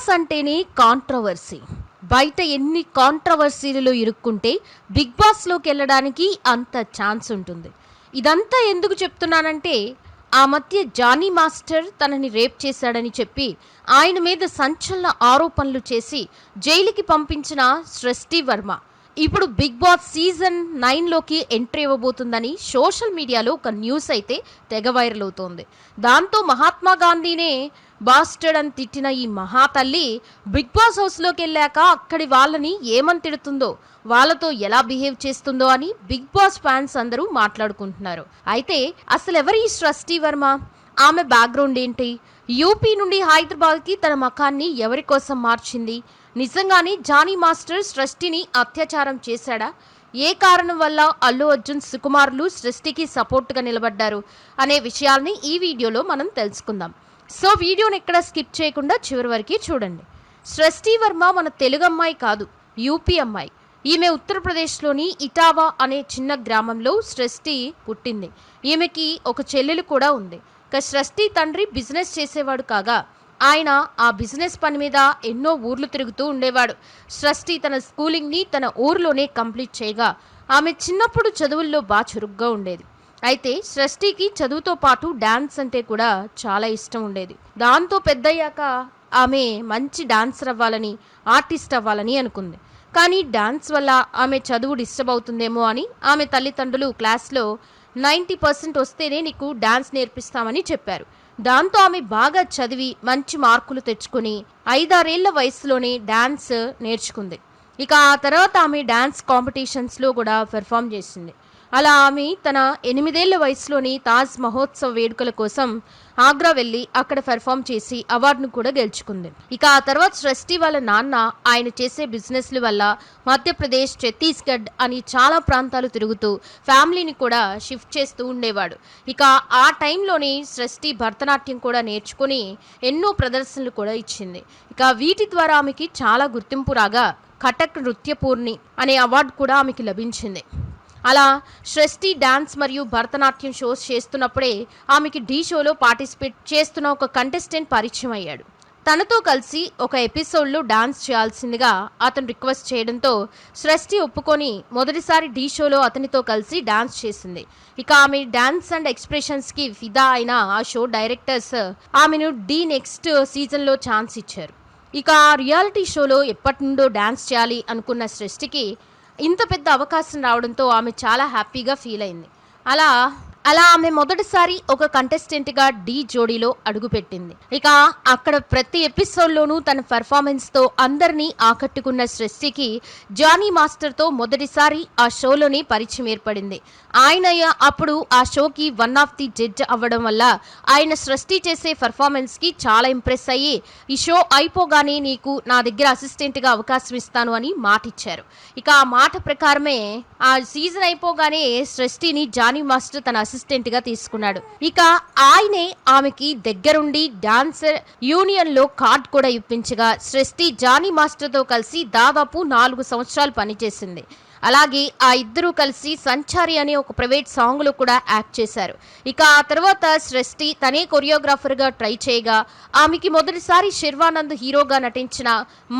Boss అంటేనే controversy బయట ఎన్ని కాంట్రవర్సీలలో ఇరుక్కుంటే బిగ్ బాస్లోకి వెళ్ళడానికి అంత ఛాన్స్ ఉంటుంది. ఇదంతా ఎందుకు చెప్తున్నానంటే ఆ మధ్య జానీ మాస్టర్ తనని రేప్ చేశాడని చెప్పి ఆయన మీద సంచలన ఆరోపణలు చేసి జైలుకి పంపించిన సృష్టి వర్మ. ఇప్పుడు బిగ్ బాస్ సీజన్ నైన్లోకి ఎంట్రీ ఇవ్వబోతుందని సోషల్ మీడియాలో ఒక న్యూస్ అయితే తెగ వైరల్ అవుతోంది. దాంతో మహాత్మా గాంధీనే బాస్టర్డ్ అని తిట్టిన ఈ మహాతల్లి బిగ్ బాస్ హౌస్లోకి వెళ్ళాక అక్కడి వాళ్ళని ఏమని తిడుతుందో వాళ్ళతో ఎలా బిహేవ్ చేస్తుందో అని బిగ్ బాస్ ఫ్యాన్స్ అందరూ మాట్లాడుకుంటున్నారు. అయితే అసలు ఎవరి సృష్టి వర్మ? ఆమె బ్యాక్గ్రౌండ్ ఏంటి? యూపీ నుండి హైదరాబాద్కి తన మకాన్ని ఎవరి కోసం మార్చింది? నిజంగానే జానీ మాస్టర్ సృష్టిని అత్యాచారం చేశాడా? ఏ కారణం వల్ల అల్లు అర్జున్ సుకుమార్లు సృష్టికి సపోర్ట్గా నిలబడ్డారు? అనే విషయాల్ని ఈ వీడియోలో మనం తెలుసుకుందాం. సో వీడియోని ఎక్కడ స్కిప్ చేయకుండా చివరి వరకు చూడండి. సృష్టి వర్మ మన తెలుగు అమ్మాయి కాదు యూపీ అమ్మాయి. ఈమె ఉత్తరప్రదేశ్లోని ఇటావా అనే చిన్న గ్రామంలో సృష్టి పుట్టింది. ఈమెకి ఒక చెల్లెలు కూడా ఉంది. ఇక సృష్టి తండ్రి బిజినెస్ చేసేవాడు కాగా ఆయన ఆ బిజినెస్ పని మీద ఎన్నో ఊర్లు తిరుగుతూ ఉండేవాడు. సృష్టి తన స్కూలింగ్ని తన ఊర్లోనే కంప్లీట్ చేయగా ఆమె చిన్నప్పుడు చదువుల్లో బాగా చురుగ్గా ఉండేది. అయితే సృష్టికి చదువుతో పాటు డాన్స్ అంటే కూడా చాలా ఇష్టం ఉండేది. దాంతో పెద్దయ్యాక ఆమె మంచి డాన్సర్ అవ్వాలని ఆర్టిస్ట్ అవ్వాలని అనుకుంది. కానీ డాన్స్ వల్ల ఆమె చదువు డిస్టర్బ్ అవుతుందేమో అని ఆమె తల్లిదండ్రులు క్లాస్లో నైంటీ పర్సెంట్ వస్తేనే నీకు డాన్స్ నేర్పిస్తామని చెప్పారు. దాంతో ఆమె బాగా చదివి మంచి మార్కులు తెచ్చుకుని ఐదారేళ్ళ వయసులోనే డాన్స్ నేర్చుకుంది. ఇక ఆ తర్వాత ఆమె డాన్స్ కాంపిటీషన్స్లో కూడా పెర్ఫామ్ చేసింది. అలా ఆమె తన ఎనిమిదేళ్ళ వయసులోని తాజ్ మహోత్సవ వేడుకల కోసం ఆగ్రా వెళ్ళి అక్కడ పెర్ఫామ్ చేసి అవార్డును కూడా గెలుచుకుంది. ఇక ఆ తర్వాత సృష్టి వాళ్ళ నాన్న ఆయన చేసే బిజినెస్ల వల్ల మధ్యప్రదేశ్ ఛత్తీస్గఢ్ అని చాలా ప్రాంతాలు తిరుగుతూ ఫ్యామిలీని కూడా షిఫ్ట్ చేస్తూ ఉండేవాడు. ఇక ఆ టైంలోని సృష్టి భరతనాట్యం కూడా నేర్చుకుని ఎన్నో ప్రదర్శనలు కూడా ఇచ్చింది. ఇక వీటి ద్వారా ఆమెకి చాలా గుర్తింపు రాగా కటక్ నృత్యపూర్ణి అనే అవార్డు కూడా ఆమెకి లభించింది. అలా సృష్టి డాన్స్ మరియు భరతనాట్యం షోస్ చేస్తున్నప్పుడే ఆమెకి ఢీ షోలో పార్టిసిపేట్ చేస్తున్న ఒక కంటెస్టెంట్ పరిచయం అయ్యాడు. తనతో కలిసి ఒక ఎపిసోడ్లో డాన్స్ చేయాల్సిందిగా అతను రిక్వెస్ట్ చేయడంతో సృష్టి ఒప్పుకొని మొదటిసారి ఢీ షోలో అతనితో కలిసి డాన్స్ చేసింది. ఇక ఆమె డాన్స్ అండ్ ఎక్స్ప్రెషన్స్కి ఫిదా అయిన ఆ షో డైరెక్టర్స్ ఆమెను ఢీ నెక్స్ట్ సీజన్లో ఛాన్స్ ఇచ్చారు. ఇక ఆ రియాలిటీ షోలో ఎప్పటి నుండో డాన్స్ చేయాలి అనుకున్న సృష్టికి ఇంత పెద్ద అవకాశం రావడంతో ఆమె చాలా హ్యాపీగా ఫీల్ అయింది. అలా అలా ఆమె మొదటిసారి ఒక కంటెస్టెంట్గా డి జోడీలో అడుగుపెట్టింది. ఇక అక్కడ ప్రతి ఎపిసోడ్లోనూ తన పెర్ఫార్మెన్స్తో అందరినీ ఆకట్టుకున్న సృష్టికి జానీ మాస్టర్తో మొదటిసారి ఆ షోలోనే పరిచయం ఏర్పడింది. ఆయన అప్పుడు ఆ షోకి వన్ ఆఫ్ ది జడ్జ్ అవ్వడం వల్ల ఆయన సృష్టి చేసే పెర్ఫార్మెన్స్కి చాలా ఇంప్రెస్ అయ్యి ఈ షో అయిపోగానే నీకు నా దగ్గర అసిస్టెంట్గా అవకాశం ఇస్తాను అని మాట ఇచ్చారు ఇక ఆ మాట ప్రకారమే ఆ సీజన్ అయిపోగానే సృష్టిని జానీ మాస్టర్ తన అసిస్టెంట్గా తీసుకున్నాడు. ఇక ఆయనే ఆమెకి దగ్గరుండి డాన్సర్ యూనియన్లో కార్డ్ కూడా ఇప్పించగా సృష్టి జానీ మాస్టర్తో కలిసి దాదాపు నాలుగు సంవత్సరాలు పనిచేసింది. అలాగే ఆ ఇద్దరూ కలిసి సంచారి అనే ఒక ప్రైవేట్ సాంగ్లో కూడా యాక్ట్ చేశారు. ఇక ఆ తర్వాత సృష్టి తనే కొరియోగ్రాఫర్గా ట్రై చేయగా ఆమెకి మొదటిసారి శర్వానంద్ హీరోగా నటించిన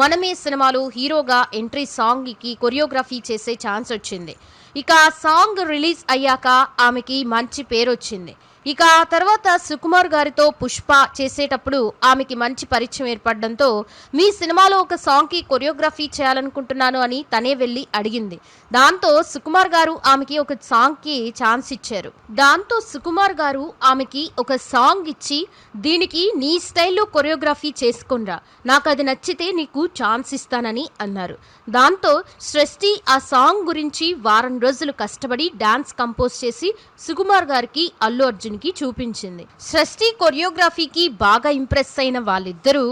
మనమే సినిమాలో హీరోగా ఎంట్రీ సాంగ్కి కొరియోగ్రఫీ చేసే ఛాన్స్ వచ్చింది. ఇక ఆ సాంగ్ రిలీజ్ అయ్యాక ఆమెకి మంచి పేరు వచ్చింది ఇక ఆ తర్వాత సుకుమార్ గారితో పుష్ప చేసేటప్పుడు ఆమెకి మంచి పరిచయం ఏర్పడడంతో మీ సినిమాలో ఒక సాంగ్కి కొరియోగ్రఫీ చేయాలనుకుంటున్నాను అని తనే వెళ్ళి అడిగింది. దాంతో సుకుమార్ గారు ఆమెకి ఒక సాంగ్కి ఛాన్స్ ఇచ్చారు. దాంతో సుకుమార్ గారు ఆమెకి ఒక సాంగ్ ఇచ్చి దీనికి నీ స్టైల్లో కొరియోగ్రఫీ చేసుకునిరా. నాకు అది నచ్చితే నీకు ఛాన్స్ ఇస్తానని అన్నారు. దాంతో సృష్టి ఆ సాంగ్ గురించి వారం రోజులు కష్టపడి డాన్స్ కంపోజ్ చేసి సుకుమార్ గారికి అల్లు అర్జున్ అర్జున్కి చూపించింది. సృష్టి కొరియోగ్రఫీకి బాగా ఇంప్రెస్ అయిన వాళ్ళిద్దరూ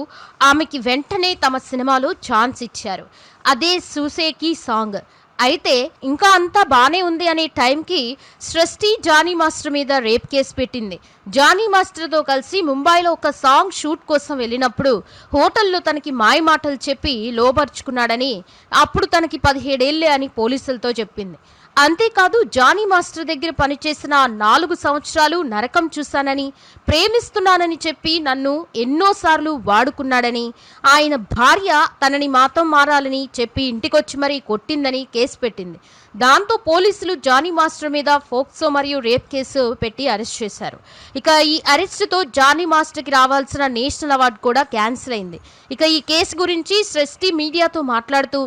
ఆమెకి వెంటనే తమ సినిమాలో ఛాన్స్ ఇచ్చారు. అదే సూసేకి సాంగ్. అయితే ఇంకా అంతా బాగానే ఉంది అనే టైంకి సృష్టి జానీ మాస్టర్ మీద రేప్ కేసు పెట్టింది. జానీ మాస్టర్తో కలిసి ముంబైలో ఒక సాంగ్ షూట్ కోసం వెళ్ళినప్పుడు హోటల్లో తనకి మాయ మాటలు చెప్పి లోపరుచుకున్నాడని అప్పుడు తనకి పదిహేడేళ్ళే అని పోలీసులతో చెప్పింది. అంతేకాదు జానీ మాస్టర్ దగ్గర పనిచేసిన నాలుగు సంవత్సరాలు నరకం చూశానని ప్రేమిస్తున్నానని చెప్పి నన్ను ఎన్నోసార్లు వాడుకున్నాడని ఆయన భార్య తనని మాతం మారాలని చెప్పి ఇంటికొచ్చి మరీ కొట్టిందని కేసు పెట్టింది. దాంతో పోలీసులు జానీ మాస్టర్ మీద ఫోక్సో మరియు రేప్ కేసు పెట్టి అరెస్ట్ చేశారు. ఇక ఈ అరెస్టుతో జానీ మాస్టర్కి రావాల్సిన నేషనల్ అవార్డు కూడా క్యాన్సిల్ అయింది. ఇక ఈ కేసు గురించి సృష్టి మీడియాతో మాట్లాడుతూ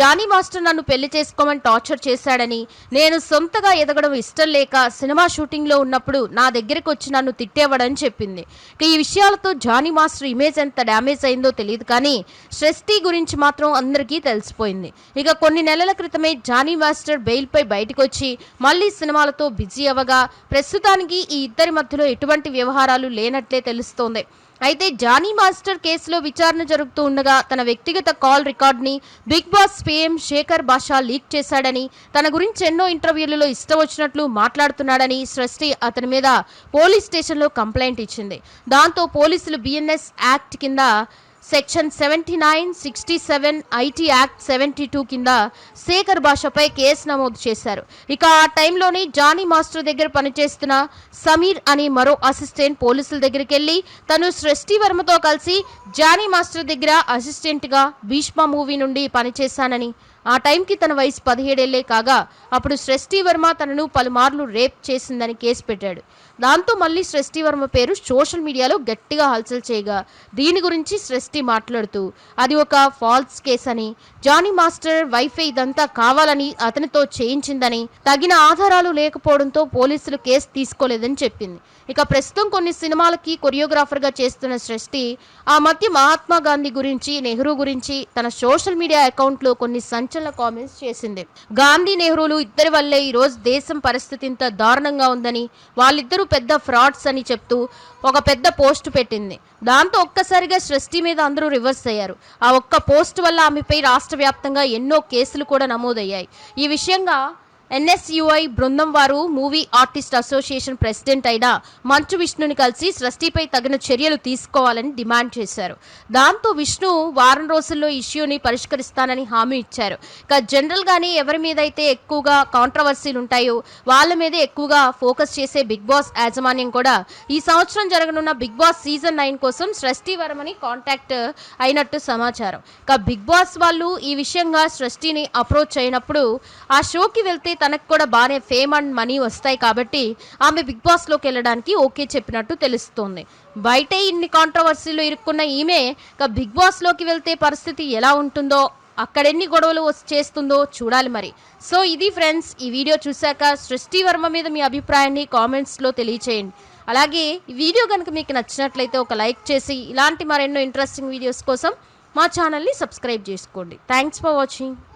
జానీ మాస్టర్ నన్ను పెళ్ళి చేసుకోమని టార్చర్ చేశాడని నేను సొంతగా ఎదగడం ఇష్టం లేక సినిమా షూటింగ్లో ఉన్నప్పుడు నా దగ్గరికి వచ్చి నన్ను తిట్టేవాడని చెప్పింది. ఈ విషయాలతో జానీ మాస్టర్ ఇమేజ్ ఎంత డ్యామేజ్ అయిందో తెలియదు కానీ సృష్టి గురించి మాత్రం అందరికీ తెలిసిపోయింది. ఇక కొన్ని నెలల క్రితమే జానీ మాస్టర్ బెయిల్పై బయటకు వచ్చి మళ్ళీ సినిమాలతో బిజీ అవ్వగా ప్రస్తుతానికి ఈ ఇద్దరి మధ్యలో ఎటువంటి వ్యవహారాలు లేనట్లే తెలుస్తోంది. అయితే జానీ మాస్టర్ కేసులో విచారణ జరుగుతూ ఉండగా తన వ్యక్తిగత call రికార్డ్ని Bigg Boss PM Shekar Basha leak చేశాడని తన గురించి ఎన్నో ఇంటర్వ్యూలలో ఇష్టం వచ్చినట్లు మాట్లాడుతున్నాడని సృష్టి అతని మీద పోలీస్ స్టేషన్లో కంప్లైంట్ ఇచ్చింది. దాంతో పోలీసులు బిఎన్ఎస్ యాక్ట్ కింద section seventy nine sixty seven IT act seventy two కింద శేఖర్ భాషపై కేసు నమోదు చేశారు. ఇక ఆ టైంలోనే జానీ మాస్టర్ దగ్గర పనిచేస్తున్న సమీర్ అని మరో అసిస్టెంట్ పోలీసుల దగ్గరికి వెళ్ళి తను సృష్టి వర్మతో కలిసి జానీ మాస్టర్ దగ్గర అసిస్టెంట్గా భీష్మ మూవీ నుండి పనిచేశానని ఆ టైంకి తన వయసు పదిహేడేళ్ళే కాగా అప్పుడు సృష్టి వర్మ తనను పలుమార్లు రేప్ చేసిందని కేసు పెట్టాడు. దాంతో మళ్ళీ సృష్టి వర్మ పేరు సోషల్ మీడియాలో గట్టిగా హల్చల్ చేయగా దీని గురించి సృష్టి మాట్లాడుతూ అది ఒక ఫాల్స్ కేస్ అని జానీ మాస్టర్ వైఫై ఇదంతా కావాలని అతనితో చేయించిందని తగిన ఆధారాలు లేకపోవడంతో పోలీసులు కేసు తీసుకోలేదని చెప్పింది. ఇక ప్రస్తుతం కొన్ని సినిమాలకి కొరియోగ్రాఫర్గా చేస్తున్న సృష్టి ఆ మధ్య మహాత్మా గాంధీ గురించి నెహ్రూ గురించి తన సోషల్ మీడియా అకౌంట్లో కొన్ని సంచలన కామెంట్స్ చేసింది. గాంధీ నెహ్రూలు ఇద్దరి వల్లే ఈరోజు దేశం పరిస్థితి ఇంత దారుణంగా ఉందని వాళ్ళిద్దరూ పెద్ద ఫ్రాడ్స్ అని చెప్తూ ఒక పెద్ద పోస్ట్ పెట్టింది. దాంతో ఒక్కసారిగా సృష్టి మీద అందరూ రివర్స్ అయ్యారు. ఆ ఒక్క పోస్ట్ వల్ల ఆమెపై రాష్ట్ర వ్యాప్తంగా ఎన్నో కేసులు కూడా నమోదయ్యాయి. ఈ విషయంగా ఎన్ఎస్యుఐ బృందం వారు మూవీ ఆర్టిస్ట్ అసోసియేషన్ ప్రెసిడెంట్ అయిన మంచు విష్ణుని కలిసి సృష్టిపై తగిన చర్యలు తీసుకోవాలని డిమాండ్ చేశారు. దాంతో విష్ణు వారం రోజుల్లో ఇష్యూని పరిష్కరిస్తానని హామీ ఇచ్చారు. ఇక జనరల్గానే ఎవరి మీద అయితే ఎక్కువగా కాంట్రవర్సీలు ఉంటాయో వాళ్ళ మీదే ఎక్కువగా ఫోకస్ చేసే బిగ్ బాస్ యాజమాన్యం కూడా ఈ సంవత్సరం జరగనున్న బిగ్ బాస్ సీజన్ నైన్ కోసం సృష్టి వరమని కాంటాక్ట్ అయినట్టు సమాచారం. ఇక బిగ్ బాస్ వాళ్ళు ఈ విషయంగా సృష్టిని అప్రోచ్ అయినప్పుడు ఆ షోకి వెళ్తే తనకు కూడా బాగానే ఫేమ్ అండ్ మనీ వస్తాయి కాబట్టి ఆమె బిగ్ బాస్లోకి వెళ్ళడానికి ఓకే చెప్పినట్టు తెలుస్తోంది. బయటే ఇన్ని కాంట్రవర్సీలు ఇరుక్కున్న ఈమె ఇక బిగ్ బాస్లోకి వెళ్తే పరిస్థితి ఎలా ఉంటుందో అక్కడెన్ని గొడవలు చేస్తుందో చూడాలి మరి. సో ఇది ఫ్రెండ్స్ ఈ వీడియో చూశాక సృష్టి వర్మ మీద మీ అభిప్రాయాన్ని కామెంట్స్లో తెలియచేయండి. అలాగే ఈ వీడియో కనుక మీకు నచ్చినట్లయితే ఒక లైక్ చేసి ఇలాంటి మరెన్నో ఇంట్రెస్టింగ్ వీడియోస్ కోసం మా ఛానల్ని సబ్స్క్రైబ్ చేసుకోండి. Thanks for watching